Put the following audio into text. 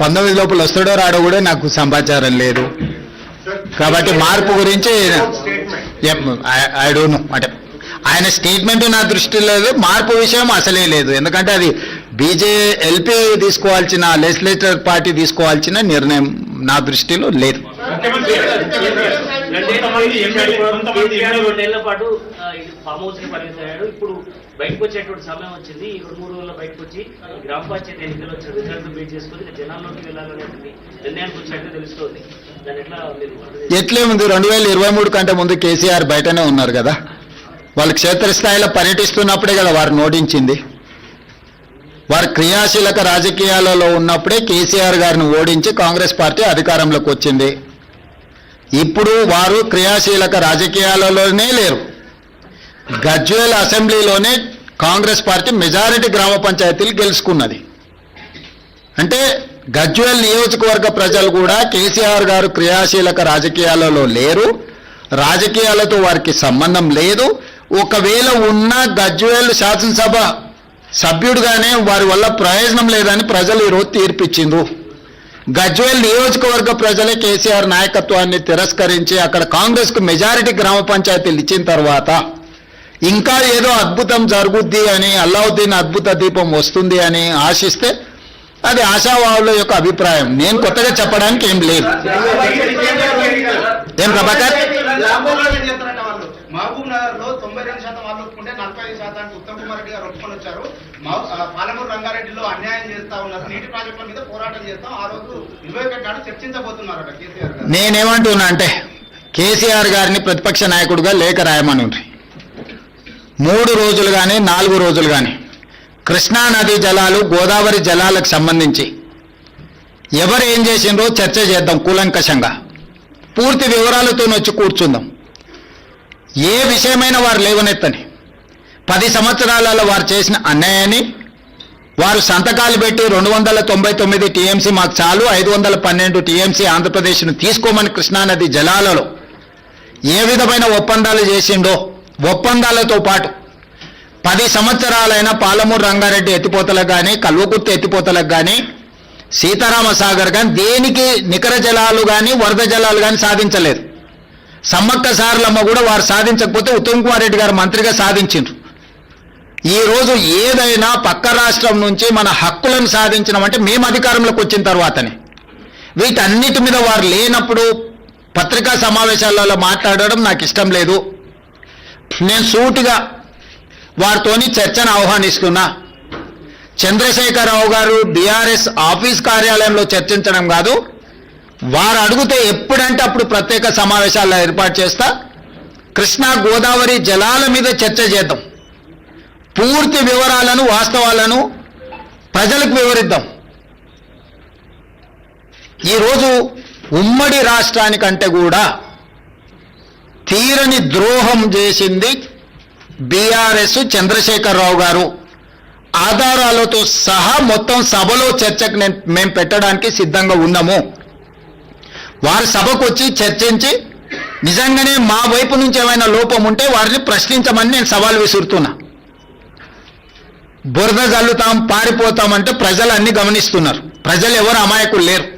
పంతొమ్మిది లోపల వస్తాడో రాడో కూడా నాకు సమాచారం లేదు. కాబట్టి మార్పు గురించి ఐ డోంట్ నో అంటే ఆయన స్టేట్మెంట్ నా దృష్టిలో లేదు మార్పు విషయం అసలే లేదు. ఎందుకంటే అది బీజే ఎల్పీ తీసుకోవాల్సిన లెజిస్లేటర్ పార్టీ తీసుకోవాల్సిన నిర్ణయం నా దృష్టిలో లేదు. రెండేళ్ళ పాటు ఫామ్ హౌస్ పరిగెత్తాడు ఇప్పుడు బయటకు వచ్చేటువంటి సమయం వచ్చింది. ఈ రెండు మూడు రోజుల్లో బయటకు వచ్చి గ్రామ పంచాయతీ ఎన్నికలు వచ్చిన రిజల్ట్ చేసుకొని జనాల్లోకి వెళ్ళాలనేటువంటి నిర్ణయానికి వచ్చినట్టు తెలుస్తోంది. దాని ఎట్లా? ఎట్లే ఉంది రెండు వేల ఇరవై మూడు కంటే ముందు కేసీఆర్ బయటనే ఉన్నారు కదా. వాళ్ళు క్షేత్రస్థాయిలో పర్యటిస్తున్నప్పుడే కదా వారు నోటించింది. వారు క్రియాశీలక రాజకీయాలలో ఉన్నప్పుడే కేసీఆర్ గారిని ఓడించి కాంగ్రెస్ పార్టీ అధికారంలోకి వచ్చింది. ఇప్పుడు వారు క్రియాశీలక రాజకీయాలలోనే లేరు. గజ్వేల్ అసెంబ్లీలోనే కాంగ్రెస్ పార్టీ మెజారిటీ గ్రామ పంచాయతీలు గెలుచుకున్నది. అంటే గజ్వేల్ నియోజకవర్గ ప్రజలు కూడా కేసీఆర్ గారు క్రియాశీలక రాజకీయాలలో లేరు. రాజకీయాలతో వారికి సంబంధం లేదు. ఒకవేళ ఉన్న గజ్వేల్ శాసనసభ సభ్యుడుగానే వారి వల్ల ప్రయోజనం లేదని ప్రజలు ఈరోజు తీర్పిచ్చిండ్రు. గజ్వేల్ నియోజకవర్గ ప్రజలే కేసీఆర్ నాయకత్వాన్ని తిరస్కరించి అక్కడ కాంగ్రెస్కు మెజారిటీ గ్రామ పంచాయతీలు ఇచ్చిన తర్వాత ఇంకా ఏదో అద్భుతం జరుగుద్ది అని అల్లావుద్దీన్ అద్భుత దీపం వస్తుంది అని ఆశిస్తే అది ఆశావాహుల యొక్క అభిప్రాయం. నేను కొత్తగా చెప్పడానికి ఏం లేదు. ఏం ప్రభాకర్? మహబూబ్ నగర్లో తొంభై రెండు శాతం వాళ్ళు ఒప్పుకుంటే నలభై ఐదు శాతానికి ఉత్తమ్ కుమార్ రెడ్డి గారు ఒప్పుకొని వచ్చారు. పాలమూరు రంగారెడ్డిలో అన్యాయం చేస్తా ఉన్నారు. నీటి ప్రాజెక్టుల మీద పోరాటం చేస్తాం. ఆ రోజు ఇరవై ఒకటి నాడు చర్చించబోతున్నారట కేసీఆర్ గారు. నేనేమంటున్నా అంటే కేసీఆర్ గారిని ప్రతిపక్ష నాయకుడిగా లేఖ రాయమని మూడు రోజులు కానీ నాలుగు రోజులు కానీ కృష్ణానది జలాలు గోదావరి జలాలకు సంబంధించి ఎవరు ఏం చేసిండ్రో చర్చ చేద్దాం కూలంకషంగా. పూర్తి వివరాలతో వచ్చి కూర్చుందాం. ఏ విషయమైన వారు లేవనెత్తని. పది సంవత్సరాలలో వారు చేసిన అన్యాయాన్ని వారు సంతకాలు పెట్టి రెండు వందల తొంభై తొమ్మిది టీఎంసీ మాకు చాలు ఐదు వందల పన్నెండు టీఎంసీ ఆంధ్రప్రదేశ్ను తీసుకోమని కృష్ణానది జలాలలో ఏ విధమైన ఒప్పందాలు చేసిండో ఒప్పందాలతో పాటు పది సంవత్సరాలైన పాలమూరు రంగారెడ్డి ఎత్తిపోతలకు కానీ కల్వకుర్తి ఎత్తిపోతలకు కానీ సీతారామ సాగర్ కానీ దేనికి నికర జలాలు కానీ వరద జలాలు కానీ సాధించలేదు. సమ్మక్క సారలమ్మ కూడా వారు సాధించకపోతే ఉత్తమ్ కుమార్ రెడ్డి గారు మంత్రిగా సాధించిండ్రు. ఈ రోజు ఏదైనా పక్క రాష్ట్రం నుంచి మన హక్కులను సాధించడం అంటే మేము అధికారంలోకి వచ్చిన తర్వాతనే. వీటన్నిటి మీద వారు లేనప్పుడు పత్రికా సమావేశాలలో మాట్లాడడం నాకు ఇష్టం లేదు. నేను సూటిగా వారితోని చర్చను ఆహ్వానిస్తున్నా. చంద్రశేఖరరావు గారు బీఆర్ఎస్ ఆఫీస్ కార్యాలయంలో చర్చించడం కాదు. వారు అడిగితే ఎప్పుడంటే అప్పుడు ప్రత్యేక సమావేశాలు ఏర్పాటు చేస్తా. కృష్ణా గోదావరి జలాల మీద చర్చ చేద్దాం. పూర్తి వివరాలను వాస్తవాలను ప్రజలకు వివరిద్దాం. ఈరోజు ఉమ్మడి రాష్ట్రానికంటే కూడా తీరని ద్రోహం చేసింది బీఆర్ఎస్ చంద్రశేఖరరావు గారు. ఆధారాలతో సహా మొత్తం సభలో చర్చకు నేను మేము పెట్టడానికి సిద్ధంగా ఉన్నాము. వారి సభకు వచ్చి చర్చించి నిజంగానే మా వైపు నుంచి ఏమైనా లోపం ఉంటే వారిని ప్రశ్నించమని నేను సవాల్ విసురుతున్నా. బురద జల్లుతాం పారిపోతామంటే ప్రజలు అన్ని గమనిస్తున్నారు. ప్రజలు ఎవరు అమాయకులు లేరు.